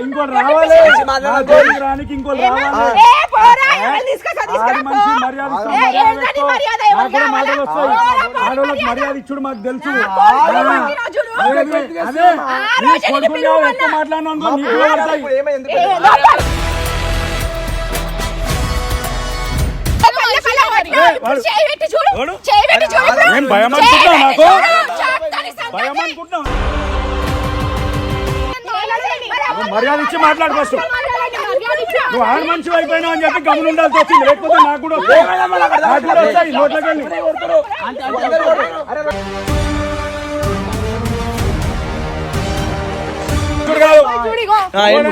ఇంకోటి రావాలి? ఇంకోటి? రావాలి. మర్యాద ఇచ్చుడు మాకు తెలుసు. భయం నాకు? భయం మర్యాద ఇచ్చి మాట్లాడు ఫస్ట్ మర్యాద ఇచ్చి. నువ్వు ఆడ మనిషి అయిపోయినావు అని చెప్పి గమని ఉండాల్సి వచ్చింది. లేకపోతే నాకు కూడా వస్తాయి నాకు కూడా వస్తాయి నోట్లోకి కాదు.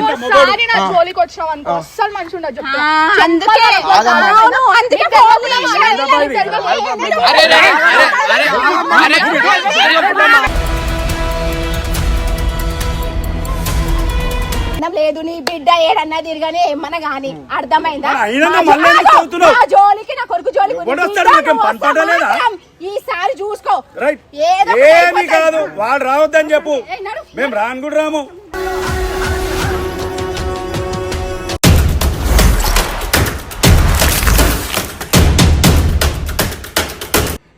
ఒకసారి నా జోలికి వచ్చినావు అనుకో అస్సలు మంచి ఉండదు అందుకే లేదు నీ బిడ్డ ఏడన్నా తిరగని ఏమన్నా గాని అర్థమైందా జోలికి నా కొడుకు జోలికి? ఈసారి చూసుకో రైట్ ఏదో ఒకటి ఏమి. కాదు వాడు రావద్దని చెప్పు. మేము రాను కూడా రాము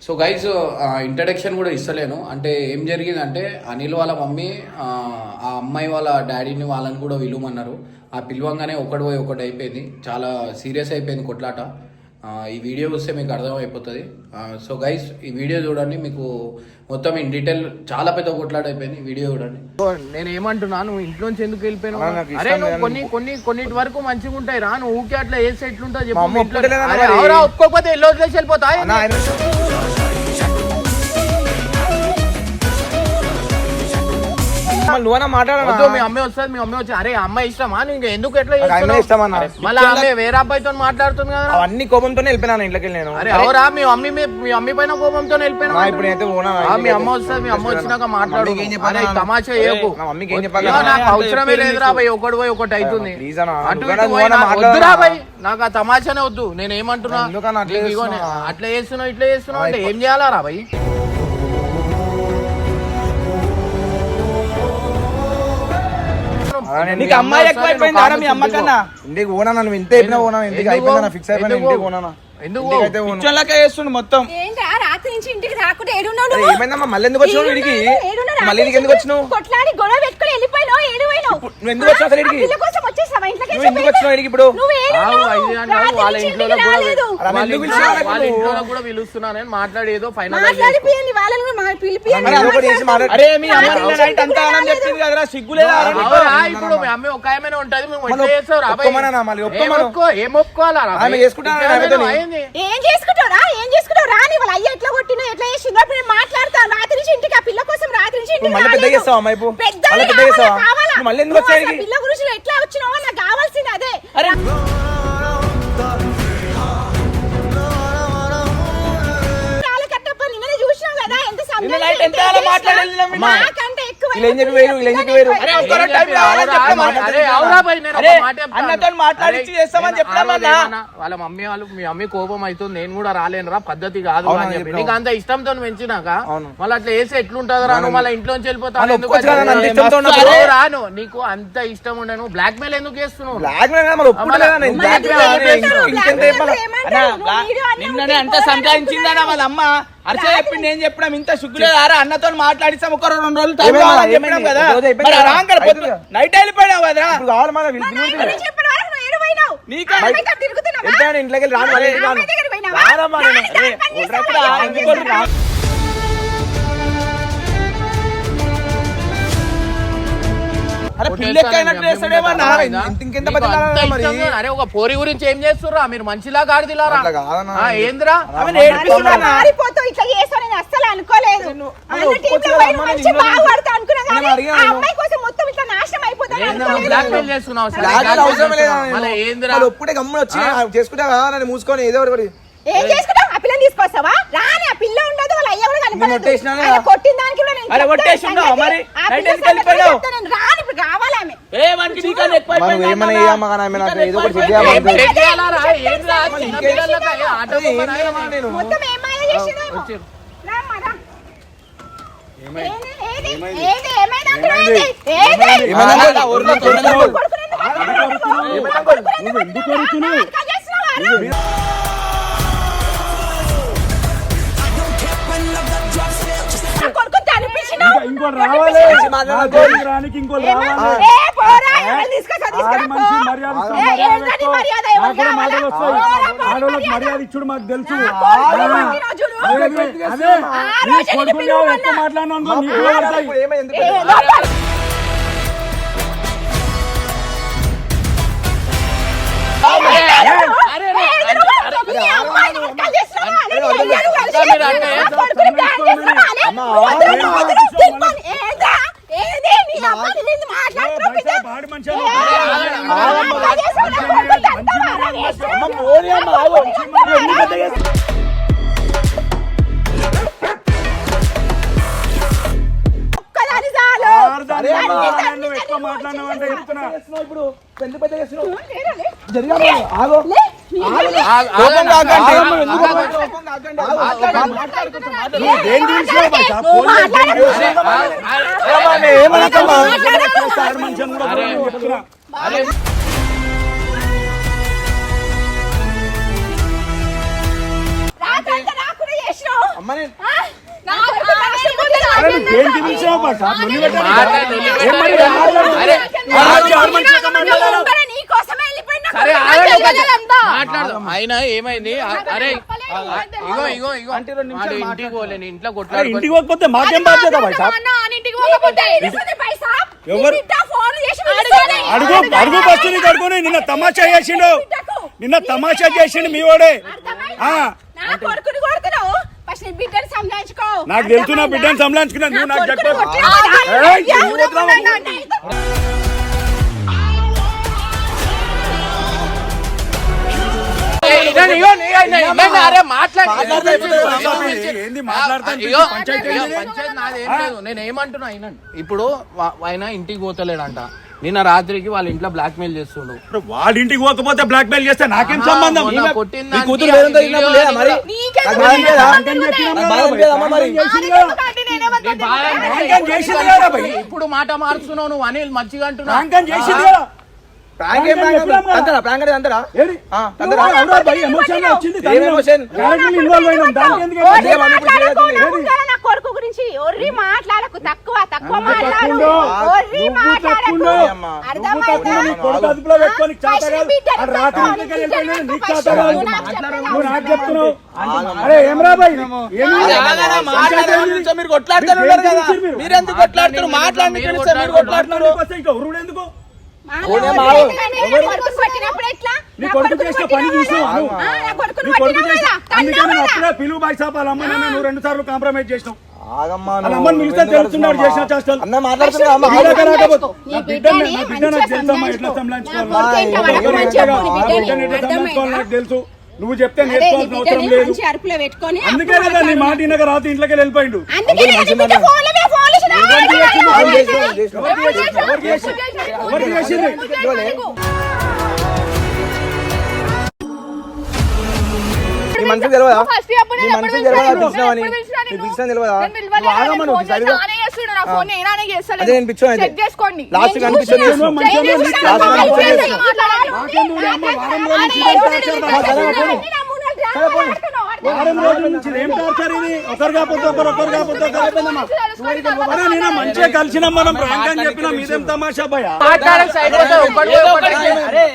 సో గైజ్ ఇంట్రడక్షన్ కూడా ఇస్తలేను. అంటే ఏం జరిగిందంటే అనిల్ వాళ్ళ మమ్మీ ఆ, ఆ అమ్మాయి వాళ్ళ డాడీని వాళ్ళని కూడా పిలువమన్నారు ఆ పిలవంగానే ఒకటి పోయి ఒకటి అయిపోయింది. చాలా సీరియస్ అయిపోయింది కొట్లాట. ఆ, ఈ వీడియో చూస్తే మీకు అర్థమైపోతుంది. సో గైస్ ఈ వీడియో చూడండి. మీకు మొత్తం ఇన్ డీటెయిల్ చాలా పెద్ద కొట్లాట అయిపోయింది. వీడియో చూడండి. నేను ఏమంటున్నా నువ్వు ఇంట్లోంచి ఎందుకు వెళ్ళిపోయినావు? అరే ఇష్టం నువ్వు. కొన్ని కొన్ని కొన్నిటి వరకు మంచిగా ఉంటాయి రా. నువ్వు ఊకే అట్లా వేసి ఎట్లుంటా. అవురా ఒప్పుకోకపోతే ఎల్లో వదిలేసి వెళ్ళిపోతా మళ్ళీ నువ్వన్నా మాట్లాడనా వద్దు మీ అమ్మాయి వస్తుంది మీ అమ్మాయి వచ్చి అరే అమ్మాయి ఇష్టమా? నీకు ఎందుకు ఎట్లా? ఇష్టం అన్న. మళ్ళీ ఆమె వేరే అబ్బాయితో మాట్లాడుతుంది కదా? కోపంతోనే వెళ్ళిపోయినా ఇంట్లోకి నేను. అరే అవురా మీ మమ్మీ మీ- మీ అమ్మి పైన కోపంతో వెళ్ళిపోయినా ఇప్పుడు అయితే మీ అమ్మ వస్తుంది మీ అమ్మ వచ్చినాక మాట్లాడు. అన్న? తమాషా మమ్మీకి ఏం చెప్పాలి అన్న? నాకు అవసరమే ఒకటి పోయి ఒకటి అవుతుంది. అన్న, నాకు ఆ తమాషానే వద్దు. నేను ఏమంటున్నా? అట్లా చేస్తున్నావు? ఇట్లా చేస్తున్నావు అంటే ఏం చేయాలా రా నీకు అమ్మాయి ఎక్కువైపోయింది ఆరా మీ అమ్మ కన్నా ఇంటికి పోనా నువ్వు ఇంత చెప్పినా పోనా ఇంటికి ఎందుకు? అయిపోయిందా ఫిక్స్ అయిపోయినా? ఇంటికి. పిచ్చోళ్ళకే చేస్తుండు మొత్తం ఏంటా రాత్రి నుంచి ఇంటికి రాకుండా? ఏమైందమ్మా మళ్ళీ ఎందుకు వచ్చినావు? ఏడున్నావు? మళ్ళీ ఎందుకు వచ్చినావు కొట్లాడి గొడవ పెట్టుకుని వెళ్ళిపోయినావు ఏడు పోయినావు నువ్వు ఎందుకు వచ్చినావు అసలు ఆ, ఈడికి? పిల్ల కోసం వచ్చేసావా ఇంట్లోకి నువ్వు ఎందుకు వచ్చినావు ఇప్పుడు వాళ్ళ నుంచి ఇంట్లో ఇంటికి కూడా రాలేదు. అలా వాళ్ళ ఎందుకు ఇంట్లో పిలిచావు వాళ్ళ నువ్వు? ఇంట్లో కూడా పిలుస్తున్నానని మాట్లాడి ఏదో ఫైనల్. అరే మీ అమ్మ నైట్ అంతా అని చెప్పింది కదరా? ఇప్పుడు మీ అమ్మ ఒక ఉంటది మేము ఎట్లా చేస్తావు రా భయ్? ఒప్పుకోమనన్నా మళ్ళీ, ఏం ఒప్పుకోమను. ఒప్పుకో- ఏం ఒప్పుకోవాలా రా ఆమె? ఏం చేసుకుంటావు రాని వాళ్ళ అయ్య ఎట్లా కొట్టినో ఎట్లా చేసిందో అప్పుడు నేను మాట్లాడతాను రాత్రి నుంచి ఇంటికి ఆ పిల్ల కోసం రాత్రి నుంచి ఇంటికి మళ్ళీ పెద్ద. చేస్తావా అమ్మాయి ఇప్పుడు? మళ్ళీ పెద్ద ఎందుకు ఇక్కడికి? పిల్ల గురించి ఎట్లా వచ్చినావో నాకు కావాల్సింది అదే. అరే. ఎంత నిన్న? వీళ్ళు చెప్పి వేరు, చెప్పి వేరు. అన్నతో చేస్తామని మమ్మీ వాళ్ళు మీ మమ్మీ కోపం అవుతుంది నేను కూడా రాలేనురా పద్ధతి కాదు అని చెప్పి. నీకు అంత ఇష్టంతో పెంచినాక. మళ్ళీ అట్లా వేసి ఎట్లుంటది రా నువ్వు మళ్ళీ ఇంట్లోంచి. అరే, రాను. నీకు అంత ఇష్టం ఉండే నువ్వు బ్లాక్ మెయిల్ ఎందుకు చేస్తున్నావు? బ్లాక్ మెయిల్ నిన్ననే అంత సంపాదించిందన్న వాళ్ళ అమ్మ. అర్చ చెప్పింది నేను చెప్పినాం? ఇంత సిగ్గులేదు ఆరా అన్నతో మాట్లాడిస్తాం ఒక రెండు రోజులు టైం? కావాలని? చెప్పినాం కదా. మరి కదా? నైట్ వెళ్ళిపోయినావు కదరా? ఇప్పుడు కావాలి మన అరే ఒక పోరి గురించి ఏం చేస్తుర్రా? మీరు మంచిలా గాడిదిలారా ఏందిరా? అస్సలు అనుకోలేదు. చేసుకుంటా మూసుకొని ఏదో ఒకటి. ఏం చేసుకుంటావు ఆ పిల్లని తీసుకొస్తావా రాని ఆ పిల్ల ఉండదు వాళ్ళ అయ్య కూడా కనపడదు కొట్టేసినానే ఆయన కొట్టిన దానికి కూడా నేను అరే చెప్తాను కొట్టేసిండు సంగతి. మరి? ఆ నైట్ పిల్ల ఎందుకు సంగతి వెళ్ళిపోయావు? చెప్తాను నేను. రాని ఇప్పుడు కావాలి ఆమె ఏ వానికి నీకన్నా ఎక్కువ మనం అయిపోయింది ఏమైనా అన్నా. ఇయ్యమ్మా కానీ ఆమె నాకు నీకన్నా ఏదో ఒకటి ఎక్కువ చెయ్యాలి అయిపోయింది. అంతే. ఏం చేయాలరా? ఏం రా? చిన్న పిల్లలకా? ఏ ఆట అదే ఏం బొమ్మనా? చేయమా నేను మొత్తం ఏం మాయ చేసిందేమో. రామ్మా, రా. ఏది, ఏది, ఏది, ఏమైంది అందులో ఏది? ఏది? ఏమైంది? ఆడ ఊర్లో తొందరగా పో. కొడుకుని ఎందుకు కొడుకుని ఇంకోటి రావాలి నా జోలికి రానికి ఇంకోటి రావాలి మనిషి. మర్యాద? నాకు కూడా? మాటలు వస్తాయి ఆడోళ్ళకి మర్యాద. ఇచ్చుడు మాకు తెలుసు. అదే నీ కొడుకుని ఎక్కువ. మాట్లాడినా అనుకో, నీకు కూడా పడతాయి. అట్లా చేస్తున్నావు? ఒక్కదాని చాలు. ఆడదాన్ని అరే అమ్మా, మాట్లాడినా నువ్వు ఎక్కువ మాట్లాడినావు అంటే చెప్తున్నా ఇప్పుడు ఎందుకు పెద్ద చేస్తున్నావు. జరిగా ఆగో ఎందుకు ఆగు. ఆగమ్మ? కోపం కాకండి. ఆగు. నువ్వు దేని చూసినావు బయట నువ్వు పోలీసు మాట్లాడకు. ఏమ్మా, నేను ఏమనకమ్మా? ఆడి మనిషి అని కూడా చెప్తున్నా రాత్రంతా రాకుండా చేసినావు. అమ్మ నేను ఆ? నా కొడుకు రాకపోతే అరే నువ్వు దేనికి పిలిచావు బయట లొల్లి పెట్టాలి. మాట్లాడు, లొల్లి ఏం మరి పెట్టాలి. మాట్లాడు? అరే, ఆడి ఆడి మనిషి లెక్క మాట్లాడాలా? నువ్వు కూడా నీ కోసమే వెళ్ళిపోయినా సరే కొడుకు ఆగండి ఒక చెయ్యలేదంతా. నిమిషం. మాట్లాడు అయినా ఏమైంది అరే ఇగో ఇగో ఇగో. వాడు ఇంటికి పోలేని ఇంట్లో అరే కొట్లాడుకో ఇంటికి పోకపోతే మాకేం బాధ్యత? ఎవరు? అడుగు అడుగుని నిన్న తమాషా చేసిండు. నిన్న తమాషా చేసిండు మీ వాడే. నాకు తెలుసు నా బిడ్డను సంలాంచుకున్నా నువ్వు నాకు కొడుకుని అయినండి. ఇప్పుడు ఆయన ఇంటికి పోతలేడంట. నిన్న రాత్రికి వాళ్ళ ఇంట్లో బ్లాక్ మెయిల్ చేస్తుండు. ఇప్పుడు వాడింటికి పోకపోతే బ్లాక్ మెయిల్ చేస్తే నాకేం సంబంధం? ఇప్పుడు మాట మార్చుతున్నావు నువ్వు అనిల్ మంచిగా అంటున్నావు. ప్రాంకం ఏం ఎమోషన్ వచ్చింది? ఎమోషన్? ఇన్వాల్వ్ అయినాం దానికి ఎందుకు. నా కొడుకు గురించి ఒర్రి మాట్లాడకు తక్కువ తక్కువ మాట్లాడు. ఒర్రి మాట్లాడకు. అర్థమైందా? కొడుకు అదుపులో పెట్టుకొని రాత్రి ఇంటికి వెళ్ళిపోయినా నీకు. నువ్వు నాకు చెప్తున్నావు. అరే మీరు కదా? మీరు? ఎందుకు కొట్లాడుతున్నారు? మాట్లాడి మీరు కొట్లాడుతున్నారు. ఉరుడు ఎందుకు? పిలువు బాయ్ అమ్మ నువ్వు రెండు సార్లు కాంప్రమైజ్ చేసినావు తెలుసు. నువ్వు చెప్తే నేర్చుకోవాల్సిన అవసరం లేదు. అందుకే నీ మాట రాత్రి ఇంట్లోకి వెళ్ళిపోయిండు. నీ మనసుకు తెలియదా నీ ఎప్పుడు తెలియదా పిలిచాను? పిలిచినావని నీ? నిన్ను? పిలిచినా తెలియదా నేను. నువ్వు ఆగమ్మా నువ్వు సరిగా. అదే పిచ్చోని అయితే. లాస్ట్ కనిపించని వారం రోజుల నుంచి ఏం టార్చర్ ఇది ఒకరు కాకపోతే ఒకరు ఒకరు కాకపోతే ఒకరు అయిపోయిందమ్మా అరే నేను మంచిగా కలిసినాం మనం ప్రాంక్ అని చెప్పినాం ఇదేం తమాషా భయ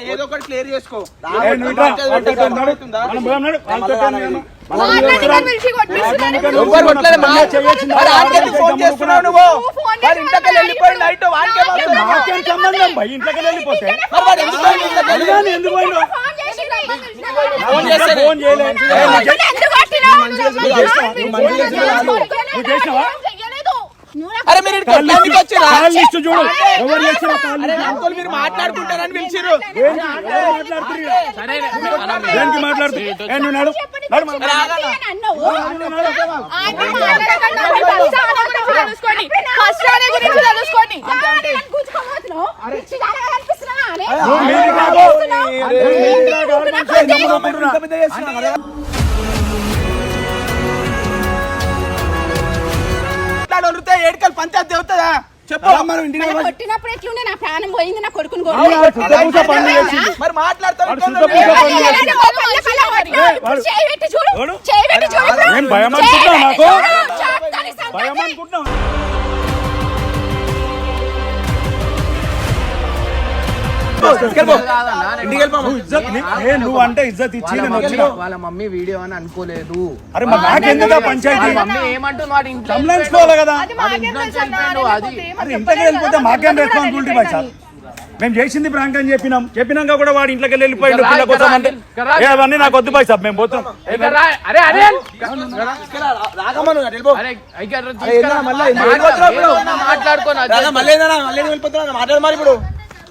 ఏదో ఒకటి క్లియర్ చేసుకో ఇంట్లోకి వెళ్ళిపోతే ఎందుకు ఫోన్ అరే మీరు కొట్టడానికి లిస్టు చూడు ఎవరు కాల్ మీరు మాట్లాడుకుంటారని దేనికి మాట్లాడుతు నువ్వు నడు తెలుసుకోండి. ఫస్ట్ గురించి తెలుసుకోండి. ఏడుకలు పంచాయతీ అవుతుందా కొట్టినప్పుడు ఎట్లుండే నా ప్రాణం పోయింది నా కొడుకుని. మరి ఇట్లా శుద్ధ పూస వదిలితే. నువ్వు ఇజ్జత్ ని- ఏ నువ్వు అంటే ఇజ్జత్ ఇచ్చి వాళ్ళ నేను మమ్మీ- వచ్చిన? వాళ్ళ మమ్మీ వీడియో అని అనుకోలేదు. అరే మరి నాకెందుకు పంచాయతీ? వాళ్ళ మమ్మీ ఏమంటుంది? వాడి ఇంట్లో సంలాయించుకోవాలి కదా. అది వాడి మాకేం పోతే ఇంట్లోకి వెళ్ళిపోతే రెస్పాన్సిబిలిటీ బాయ్ సార్. మేము చేసింది ప్రాంక్ అని చెప్పినాం. చెప్పినాక కూడా వాడు ఇంట్లోకి వెళ్ళి వెళ్ళిపోయిండు పిల్ల కోసం అంటే. అవన్నీ నాకు వద్దు బాయ్ సాబ్ మేము పోతున్నాం. ఇక్కడ రా,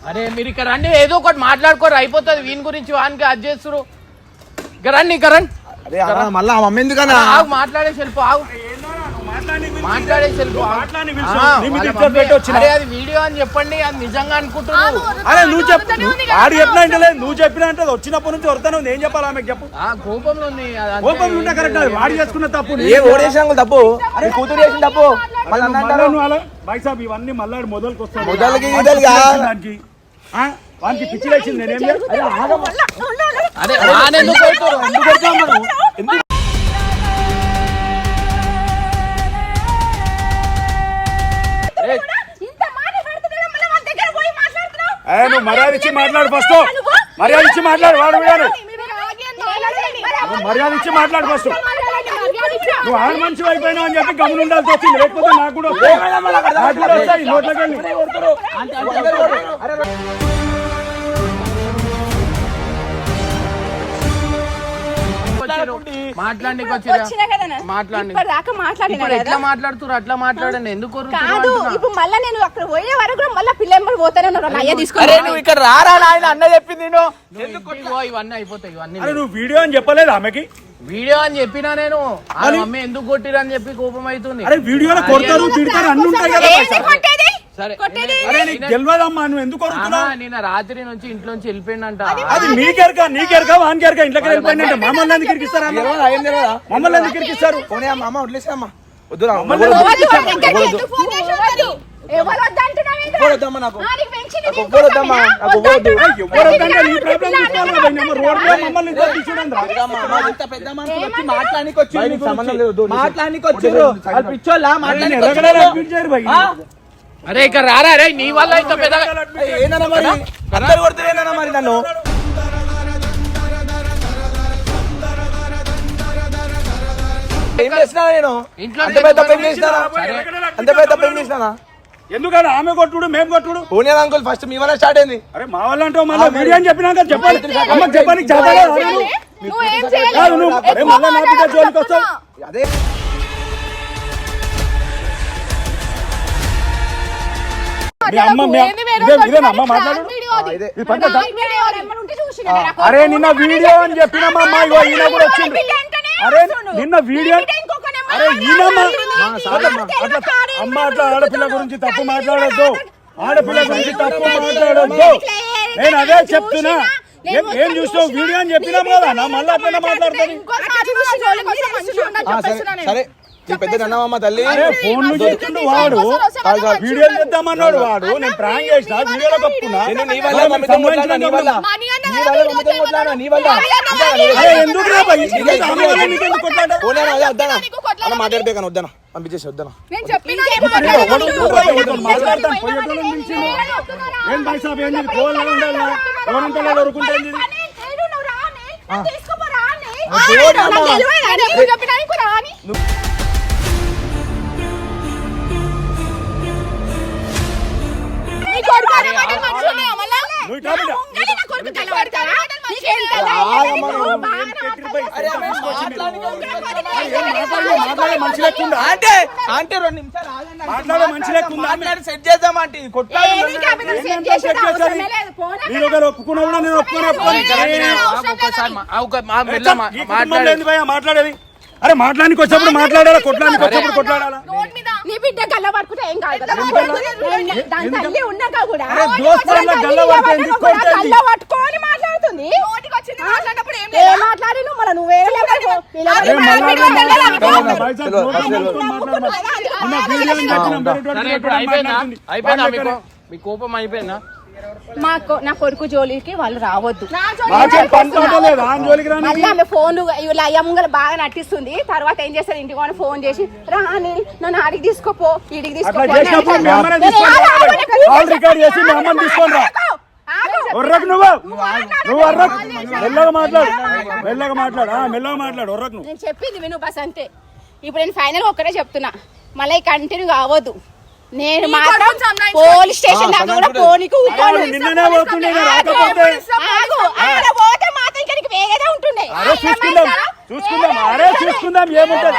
అరే వెళ్ళిపో. మరి ఇక్కడ రండి ఏదో ఒకటి మాట్లాడుకోరు అయిపోతుంది. వీని గురించి వానికి అది చేస్తురు ఇక్కడ రండి ఇక్కడ రండి. అరే మళ్ళా ఆ మమ్మీ ఎందుకన్నా? ఆగు మాట్లాడే సెల్ఫ్ ఆగు. అరే అది వీడియో అని చెప్పండి అది నిజంగా అరే నువ్వు చెప్పు. ఆడు చెప్పినా అంటే లేదు నువ్వు చెప్పినా అంటే అది వచ్చినప్పటి నుంచి వస్తాను ఏం చెప్పాలి ఆమెకు చెప్పు. ఆ కోపంలో ఉంది. అది అంతే. ఉంటే కరెక్ట్ అది వాడు చేసుకున్న తప్పు ఏ ఓడేసిన తప్పు. అరే కూతురు చేసిన తప్పు. మళ్ళీ అన్న అంటారు. బాయ్ సాబ్ ఇవన్నీ మళ్ళీ మొదలుకి వస్తాడు మొదలుకి. దానికి? వానికి పిచ్చి లేచింది నేనేం? ఎందుకు మనం? ఎందుకు నువ్వు మర్యాద ఇచ్చి మాట్లాడు ఫస్ట్. మర్యాద ఇచ్చి మాట్లాడు వాడు. నువ్వు మర్యాద ఇచ్చి మాట్లాడు. ఫస్ట్. నువ్వు ఆడ మనిషి అయిపోయినావు అని చెప్పి గమని ఉండాల్సి వచ్చింది. లేకపోతే నాకు కూడా. నాకు కూడా వస్తాయి. నోట్లోకి మాట్లాడి మాట్లాడినా. ఎట్లా మాట్లాడుతున్నారు అట్లా మాట్లాడండి. ఎందుకు కాదు? ఇప్పుడు మళ్ళా నేను అక్కడ పోయే వరకు మళ్ళీ పిల్లలు పోతానే అయ్య నువ్వు ఇక్కడ రారా నాయన? అన్న చెప్పింది నేను. ఇవన్నీ అయిపోతాయి ఇవన్నీ నువ్వు వీడియో అని చెప్పలేదు ఆమెకి? వీడియో అని చెప్పినా నేను. ఆ మమ్మీ ఎందుకు కొట్టిరు అని చెప్పి కోపం అవుతుంది. అరే వీడియోలో కొడతారు తిడతారు అన్ని ఉంటాయి కదా సరే. అరే నీకు తెలియదమ్మా నువ్వు ఎందుకు ఆహా, కొడుతున్నావు? నిన్న రాత్రి నుంచి ఇంట్లోంచి వెళ్ళిపోయిందంట. అది నీకెరక నీకెరక వానికెరక ఇంట్లోకి వెళ్ళిపోయిందంటే. మమ్మల్ని ఎందుకు ఇరికిస్తారా తెలియదా? ఏం తెలియదా? మమ్మల్ని ఎందుకు ఇరికిస్తారు? పోనీ అమ్మ వదిలేసామ్మా వద్దు. నాకు? నీకు నీ ప్రాబ్లం చూసుకోవాలి రోడ్ మమ్మల్ని. ఇంత పెద్ద మనుషులు వచ్చి మాట్లాడానికి వచ్చి బయట నీకు సంబంధం లేదు, వద్దు. మాట్లాడానికి వచ్చిర్రు వాళ్ళు పిచ్చోళ్ళ? అరే అరే ఇక్కడ రారా అరే నీ వల్ల ఇంత పెద్ద ఏందన్నా మరి? అందరు కొడుతున్నారు ఏందన్నా మరి నన్ను? ఏం చేసినా నేను? ఇంట్లో అంత పెద్ద పెళ్ళి చేసినా. అంత పెద్ద పెళ్ళి చేసినా ఎందుకని ఆమె కొట్టుడు మేము కొట్టుడు. పోనీ అంకుల్ ఫస్ట్ మీ వల్ల స్టార్ట్ అయింది. అరే మా వాళ్ళు అంటే మళ్ళీ? అని చెప్పినాక చెప్పాలి. అమ్మకి చెప్పడానికి నువ్వు మళ్ళీ నా బిడ్డ జోలికి వస్తావు. అదే అరే నిన్న వీడియో. అని చెప్పినమ్మా అమ్మ ఇగో ఈయన కూడా వెంటనే అరే. నిన్న వీడియో అరే ఈయనమ్మా అమ్మ అట్లా ఆడపిల్ల. గురించి తప్పు మాట్లాడొద్దు. ఆడపిల్ల గురించి తప్పు మాట్లాడొద్దు. నేను అదే చెప్తున్నా ఏం ఏం చూస్తావు వీడియో అని చెప్పినాం కదా. నా మళ్ళీ అట్లా మాట్లాడుతుంది. ఇంకోసారి చూసి జోలికి వస్తే మంచిగా ఉండదు ఆ, సరే. చెప్పేస్తున్నా నేను. సరే. నీ పెద్ద అన్నమమ్మ తల్లి అరే ఫోన్లు చేస్తుండు వాడు. వీడియోలు చేద్దామన్నాడు వాడు. నేను ప్రాంక్ చేసిన వీడియోలో కప్పుకున్నా నేను నీ వల్ల నీ వల్ల. నీ వల్ల నీ వల్ల. అరే ఎందుకు రా భయ్? నీకు ఆమె వల్ల నీకు ఎందుకు కొట్లాట? పోనీ అన్న, అదే వద్దనా అన్న మాట్లాడితే కానీ వద్దనా పంపించేసి వద్దనా నేను చెప్పినా మాట్లాడతాను. పోయేటోళ్ళని పిలిచి ఏం భాయ్ సాబ్ ఏంది కోళ్ళ ఉండాలా ఎవరంతా దొరుకుంటే ఏంది? నువ్వు అంటే అంటే రెండు నిమిషాలు ఆగండి. మాట్లాడే మనిషి లేకుండా మాట్లాడి సెట్ చేద్దాం అంటే మీరు ఒకరు ఒప్పుకున్నా కూడా నేను ఒప్పుకొని మాట్లాడేది. అరే మాట్లాడానికి వచ్చినప్పుడు మాట్లాడాలా? కొట్లానికి వచ్చినప్పుడు కొట్లాడాలా? నీ బిడ్డ గల్ల ఏం కాదు దాని తల్లి ఉన్నాక కూడా గల్ల పట్టుకొని మాట్లాడుతుంది. మాట్లాడి. నువ్వు నువ్వే అయిపోయిందా? మీ కోపం అయిపోయిందా? మా కొ- నా కొడుకు జోలికి వాళ్ళు రావద్దు. రాని మళ్ళీ ఆమె ఫోన్ ఇలా అయ్యమ్మగల బాగా నటిస్తుంది. తర్వాత ఏం చేస్తారు ఇంటికి పోయి ఫోన్ చేసి రా అనిల్ నన్ను ఆడికి తీసుకోపో అట్లా తీసుకోపో. ఒర్రకు నువ్వు. నువ్వు ఒర్రకు. మెల్లగా మాట్లాడు. మెల్లగా మాట్లాడు. ఆ, మెల్లగా మాట్లాడు. ఒర్రకు నువ్వు. నేను చెప్పింది విను బస్ అంతే ఇప్పుడు నేను ఫైనల్ ఒక్కటే చెప్తున్నా. మళ్ళీ కంటిన్యూ కావద్దు. నేను మాత్రం పోలీస్ స్టేషన్ దాకా కూడా పోనీకి. అవును, నిన్ననే పోతుండే రాకపోతే. ఆగు, అక్కడ పోతే మాత్రం ఇంకా నీకు వేరేదే ఉంటుండే. అరే చూసుకుందాం చూసుకుందాం అరే చూసుకుందాం ఏముంటది?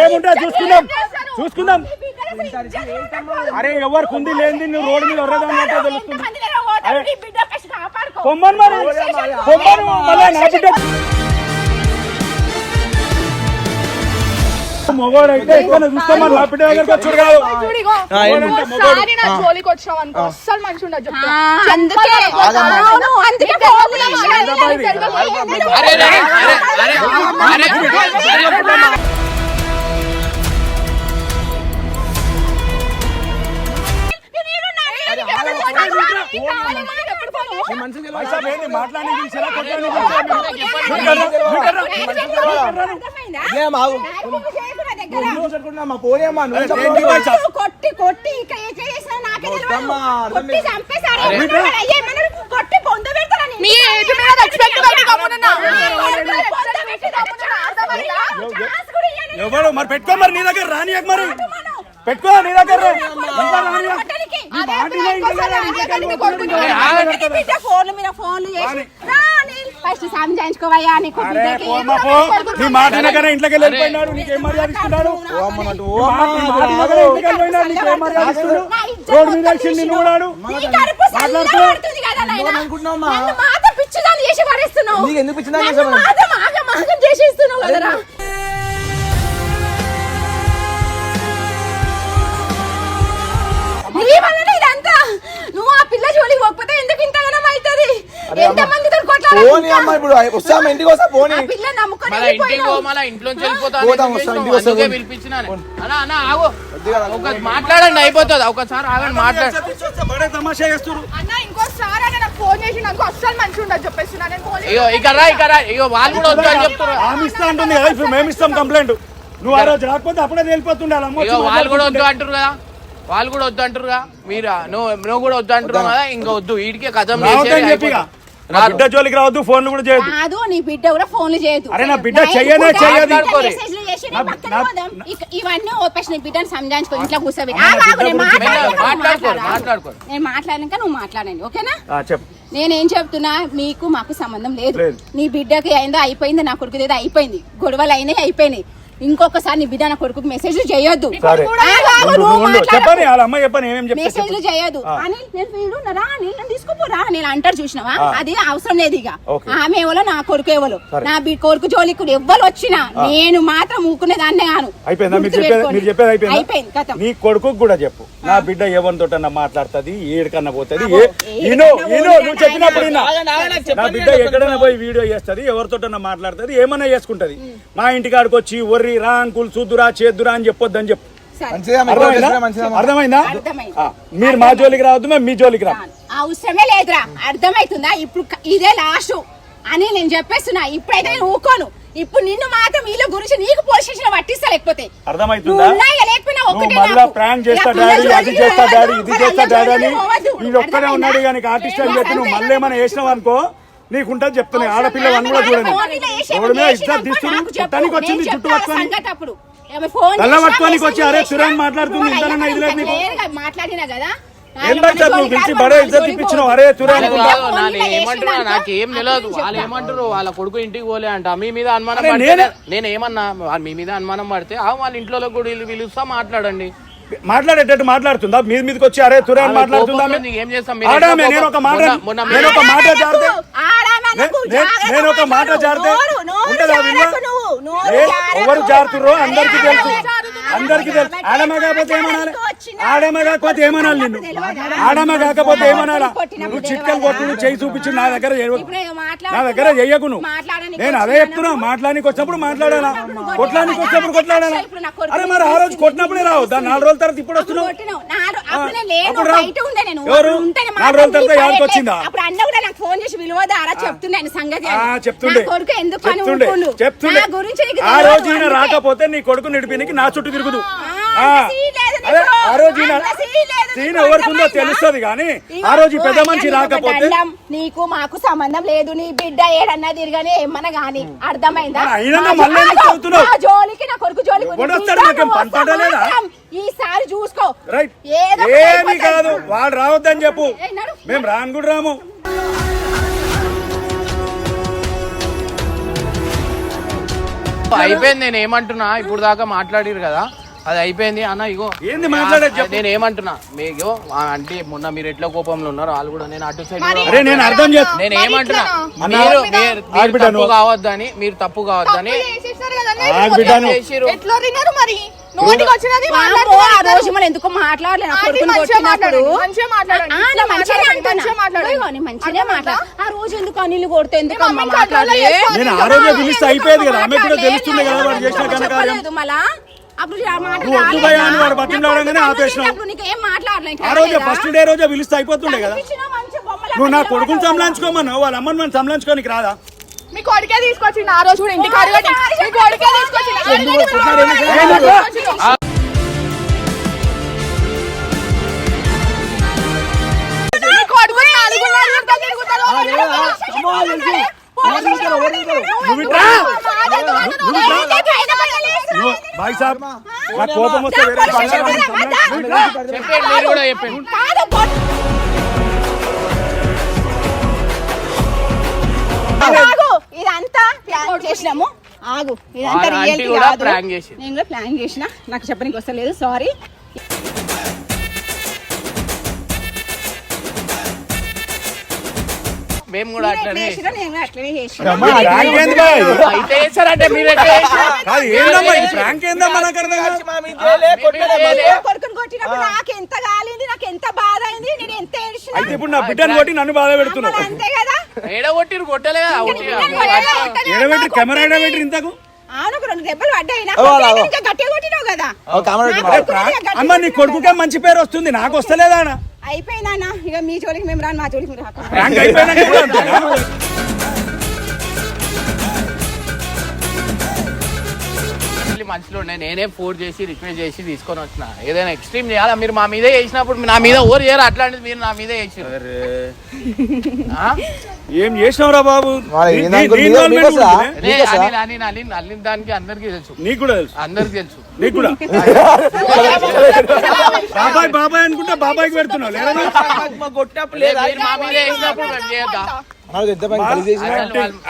ఏముంటది? చూసుకుందాం చూసుకుందాం. అరే ఎవరికి ఉంది లేనిది నువ్వు రోడ్డు మీద తెలుస్తుంది. పొమ్మని మరి. పొమ్మని మళ్ళీ నా బిడ్డ మగవాడైతే ఎక్కువ చూస్తే మరి నా బిడ్డ దగ్గరికి వచ్చాడు కాదు చూడిగో ఒకసారి నా జోలికి వచ్చావు అనుకో అస్సలు మంచి ఉండదు అందుకే అవును, అందుకే మాట్లాడి కొట్టి కొట్టి చేసినా నాకే తెలియదు. కొట్టి. చంపేశారు. ఏమన్నా కొట్టి పొంద? మీ ఏజ్ మీద రెస్పెక్ట్. ఎవరు? మరి పెట్టుకో మరి నీ దగ్గర రానియకు మరి. పెట్టుకో నీ దగ్గర ఫోన్లు మీద ఫోన్లు చేసి. ఫస్ట్ పో నీ మాట ఇంట్లోకి వెళ్ళిపోయినాడు. నీకేం మర్యాద ఇస్తున్నాడు? నీకేం మర్యాద ఇస్తున్నాడు? మీద నిన్ను. కూడాడు చేసి పడేస్తున్నావు. నీకు ఎందుకు పిచ్చిదాన్ని చేసేస్తున్నావు కదరా. నీ వల్లనే ఇదంతా. నువ్వు ఆ పిల్ల జోలికి పోకపోతే ఎందుకు ఇంతగానం అవుతుంది? ఎంత మందితో పోనీ అమ్మ ఇప్పుడు వస్తామా ఇంటికి వస్తా పోనీ. ఆ పిల్ల నమ్ముకొని మళ్ళా ఇంటికి వెళ్ళిపోయినావు. పో మళ్ళా ఇంట్లోంచి వెళ్ళిపోతా పోతాం, వస్తాం, ఇంటికి వస్తాం. అందుకే పిలిపించిన అన్నా అన్న ఆగు. ఒక మాట్లాడండి అయిపోతుంది. ఒకసారి ఆగండి మాట్లాడు బడే తమాషా అన్న ఇంకోసారి అన్న నాకు ఫోన్ చేసి నాకు అస్సలు మంచి ఉండదు చెప్పేస్తున్నా. నేను పోలీస్ ఇగో ఇక్కడ రా ఇక్కడ రా. ఇగో వాళ్ళు కూడా వద్దు అని చెప్తున్నారు. ఆమె ఇస్తా అంటుంది కదా ఇప్పుడు మేము ఇస్తాం కంప్లైంట్. నువ్వు ఆ రోజు రాకపోతే అప్పుడే వెళ్ళిపోతుండాలి అమ్మ ఇగో వచ్చి వాళ్ళు కూడా వద్దు మాట్లాడుతుంటే. అంటారు కదా. వాళ్ళు కూడా వద్దు అంటారుగా మీరు నువ్వు నువ్వు కూడా వద్దు అంటున్నావు కదా ఇంకా వద్దు. వీడికే కథం. నా బిడ్డ జోలికి రావద్దు ఫోన్లు కూడా చేయొద్దు. కాదు నీ బిడ్డ కూడా ఫోన్లు చేయదు అరే నా బిడ్డ చెయ్యనే చెయ్యదు. ఇవన్నీ ఓపేసి నీ బిడ్డను సంజాయించుకో ఇంట్లో కూర్చోబెట్టి. నేను గురించి మాట్లాడాక నువ్వు మాట్లాడండి ఓకేనా? ఆ, చెప్పు. నేనేం చెప్తున్నా మీకు మాకు సంబంధం లేదు. లేదు. నీ బిడ్డకి అయిందో అయిపోయింది నా కొడుకు ఏదో అయిపోయింది. గొడవలు అయినాయి అయిపోయినాయి. ఇంకొకసారి నీ బిడ్డ నా కొడుకు మెసేజ్ చేయొద్దు. సరే ఆగు, ఆగు, ఉండు, నువ్వు ఉండు. మాట్లాడకు. చెప్పని వాళ్ళ అమ్మ చెప్పని ఏమేం చెప్తా మెసేజ్లు చేయదు అని నేను వీడు రా నేను నన్ను తీసుకుపోరా నేను అంటారు చూసినావా? అది అవసరం లేదు ఇక. ఆమె ఎవరో నా కొడుకు ఎవరు సరే. నా బి కొడుకు జోలికి ఎవ్వరు వచ్చినా నేను మాత్రం ఊకునే దాన్నే కాను. అయిపోయిందా? మీరు గుర్తు చెప్పేది పెట్టుకోండి. మీరు చెప్పేది అయిపోయిందా? అయిపోయింది కథం. నీ కొడుకు కూడా చెప్పు. నా బిడ్డ ఎవరితోటన్నా మాట్లాడుతుంది ఏడికన్నా పోతుంది అబ్బో, ఈనో ఏడికన్నా ఈనో పోనీ నువ్వు చెప్పినప్పుడు ఈనా. ఆగండి, ఆగండి, నాకు నా చెప్పండి, బిడ్డ ఎక్కడైనా పోయి వీడియో చేస్తుంది ఎవరితోటన్నా మాట్లాడుతుంది ఏమన్నా చేసుకుంటది. మా ఇంటికాడికి వచ్చి ఒర్రి రా అంకుల్ చూద్దురా చేద్దురా అని చెప్పొద్దని చెప్పు. అర్థమైందా? మీరు మా జోలికి రావద్దు మేము మీ జోలికి రా అవసరమే లేదురా. అర్థమవుతుందా ఇప్పుడు ఇదే లాస్ట్ అని నేను చెప్పేస్తున్నా. ఇప్పుడైతే నేను ఊకోను. ఇప్పుడు నిన్ను మాత్రం వీళ్ళ గురించి నీకు పోలీస్ స్టేషన్ పట్టిస్తా లేకపోతే. ఇక లేకపోయినా మళ్ళా. ప్రాంక్ చేస్తా డాడీ అది చేస్తా డాడీ ఇది చేస్తా డాడీ అని. వీడు ఒక్కడే? ఉన్నాడు కానీ ఆర్టిస్ట్ అని చెప్పి నువ్వు మళ్ళీ ఏమైనా వేసినావు అనుకో నీకుంటది చెప్తున్నా ఆడపిల్ల అని కూడా చూడండి మీద ఇద్దరు చెప్పు. కొట్టడానికి వచ్చింది చుట్టూ పట్టుకొని పట్టుకోనికి వచ్చి, అరే, సురేష్ మాట్లాడుతుంది, ఇంతనన్నా అయ్యా ఇదిలేదు నీకు. మాట్లాడినా కదా? ఏం బచ్చా నువ్వు పిలిచి బడే ఇజ్జత్ ఇప్పించినావు అరే తురే ఏమంటున్నా నాకు? ఏం తెలియదు వాళ్ళు ఏమంటారు వాళ్ళ కొడుకు ఇంటికి పోలే అంట. మీ మీద అనుమానం నేనే- నేను ఏమన్నా వాళ్ళ మీ మీద అనుమానం పడితే ఆ వాళ్ళ ఇంట్లో కూడా వీళ్ళు పిలుస్తా మాట్లాడండి. మాట్లాడేటట్టు మాట్లాడుతుందా? మీ మీదకి వచ్చి అరే తురే అని మాట్లాడుతుందా? మీరు ఆడామే నేను ఒక మాట నేను ఒక మాట జారితే నేను ఒక మాట. జారితే ఉంటుందా. ఎవరు జారుతుర్రో? అందరికీ తెలుసు. అందరికి తెలుసు. ఆడమ కాకపోతే ఏమనాలి? ఆడమ కాకపోతే ఏమనాలి నిన్ను? ఆడమ కాకపోతే ఏమనాలా? నువ్వు చిట్కలు కొట్టు చేయి చూపించు నా దగ్గర. నా దగ్గర చెయ్యకు నువ్వు నేను అదే చెప్తున్నా మాట్లాడానికి వచ్చినప్పుడు మాట్లాడాలా? కొట్లానికి వచ్చినప్పుడు కొట్లాడాలా? అరే మరి ఆ రోజు కొట్టినప్పుడే రావు దాని నాలుగు రోజుల తర్వాత ఇప్పుడు వస్తున్నావు? అప్పుడు. ఎవరు? నాలుగు రోజుల తర్వాత యాదకి వచ్చిందా? ఫోన్ చేసి విలువదారా చెప్తున్నాను సంగతి చెప్తుండే. కొడుకు ఎందుకు చెప్తుండే. గురించి ఆ రోజు. రాకపోతే నీ కొడుకు నిడిపినికి నా చుట్టూ తిరుగుదు. అదే. ఆ రోజు సీన్? తెలుస్తుంది కానీ ఆ రోజు పెద్ద మనిషి రాకపోతే. నీకు మాకు సంబంధం లేదు నీ బిడ్డ ఏడన్నా తిరగని ఏమన్నా గాని అర్థమైందా అయినా నా మళ్ళీ జో- ఎందుకు చదువుతున్నావు? నా జోలికి నా కొడుకు జోలికి. వస్తాడు? ఇంకా నాకేం నువ్వు లేదా? ఈసారి చూసుకో రైట్ ఏదో ఒకటి ఏమి అయిపోతుంది. కాదు వాడు రావద్దని చెప్పు ఏయ్, నడు. మేము రాను కూడా రాము అయిపోయింది నేను ఏమంటున్నా ఇప్పుడు దాకా మాట్లాడిరు కదా అది అయిపోయింది. అన్న ఇగో. ఏంది మాట్లాడేది చెప్పు. నేను ఏమంటున్నా? మీకు అంటే మొన్న మీరు ఎట్లా కోపంలో ఉన్నారు వాళ్ళు కూడా నేను అటు సైడ్ అరే నేను అర్థం చేస్తా. నేను ఏమంటున్నా? మీరు తప్పు. కావద్దని మీరు తప్పు కావద్దని ఎందుకు మాట్లాడలే నా ఆంటీ కొడుకుని మంచిగా కొట్టినప్పుడు. మాట్లాడండి, మంచిగా మాట్లాడండి. ఆ, రోజు ఎందుకు అనిల్ కొడితే ఎందుకు అయిపోయేది కదా ఆమె కూడా తెలుస్తుంది కదా చేసిన ఫస్ట్ డే రోజే పిలిస్తే అయిపోతుండే కదా. నువ్వు నా కొడుకుని వాడు సంలాంచుకోమన్నావు వాళ్ళ అమ్మని మనం సంలాంచుకోనికి రాదా? మీ కొడుకే తీసుకొచ్చిండు ఆ రోజు కూడా ఇంటికి అడగండి మీ కొడుకే తీసుకొచ్చిండు. భాయ్ సాబ్ నా కోపం వస్తే వేరే. చెప్పండి మీరు కూడా చెప్పండి ఇదంతా ప్లాన్ చేసినాము. ఆగు ఇదంతా రియల్. నేను కూడా ప్లాన్ చేసిన. నాకు చెప్పడానికి వస్తలేదు సారీ నా కొడుకుని కొట్టినప్పుడు నాకు ఎంత కాలింది నాకు ఎంత బాధ అయింది నేను ఎంత ఏడ్చినా? అయితే ఇప్పుడు నా బిడ్డను కొట్టి నన్ను బాధ పెడుతున్నావు. అంతే కదా? ఏడ కొట్టిరు కొట్టలే కదా. ఎడబెట్టి కెమెరా ఎడబెట్టి ఇంతకు? అమ్మ నీ కొడుకుకే మంచి పేరు వస్తుంది. నాకు వస్తలేదా? అయిపోయిందన్న. ఇక మీ జోలికి మేము రాను మా జోలికి మీరు మనుషులు ఉండే నేనే ఫోర్ చేసి రిక్వెస్ట్ చేసి తీసుకొని వచ్చిన. ఏదైనా ఎక్స్ట్రీమ్ చేయాలా? మీరు మా మీదే చేసినప్పుడు నా మీద ఓవర్ చేయరు. అట్లాంటిది మీరు నా మీదే చేసారు ఏం చేసినావురా బాబు? అనిల్ అనిల్ అనిల్ దానికి అందరికీ తెలుసు. నీకు కూడా తెలుసు. అందరికి తెలుసు. నీకు కూడా. బాబాయ్ బాబాయ్ అనుకుంటే బాబాయ్కి పెడుతున్నావు. లేదా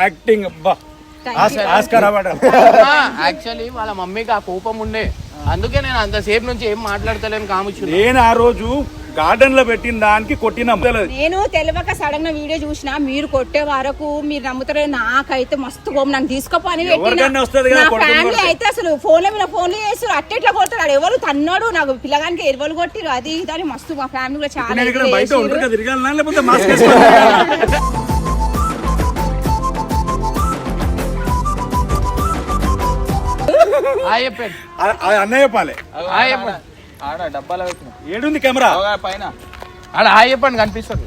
యాక్టింగ్ అబ్బా. Oscar award. యాక్చువల్లీ వాళ్ళ మమ్మీకి ఆ కోపం ఉండే. అందుకే నేను అంతసేపు నుంచి ఏం మాట్లాడతలేను కాముచ్చు నేను ఆ రోజు గార్డెన్లో పెట్టిన దానికి కొట్టిన నేను తెలియక సడన్గా వీడియో చూసిన మీరు కొట్టే వరకు మీరు నమ్ముతారో నాకైతే మస్తు కోపం. నన్ను తీసుకోపని ఫ్యామిలీ. అయితే అసలు ఫోన్ల మీద ఫోన్లు చేస్తారు అట్టెట్లా కొడతాడు. ఎవరు తన్నాడు నాకు పిల్లగానికి ఎవరు కొట్టిరు అది ఇది అని మస్తు మా ఫ్యామిలీ కూడా చాలా అన్నయ్య చెప్పాలి ఆడ డబ్బాలో పెట్టిన. ఏడుంది కెమెరా? పైన. ఆడ ఆ చెప్పండి కనిపిస్తుంది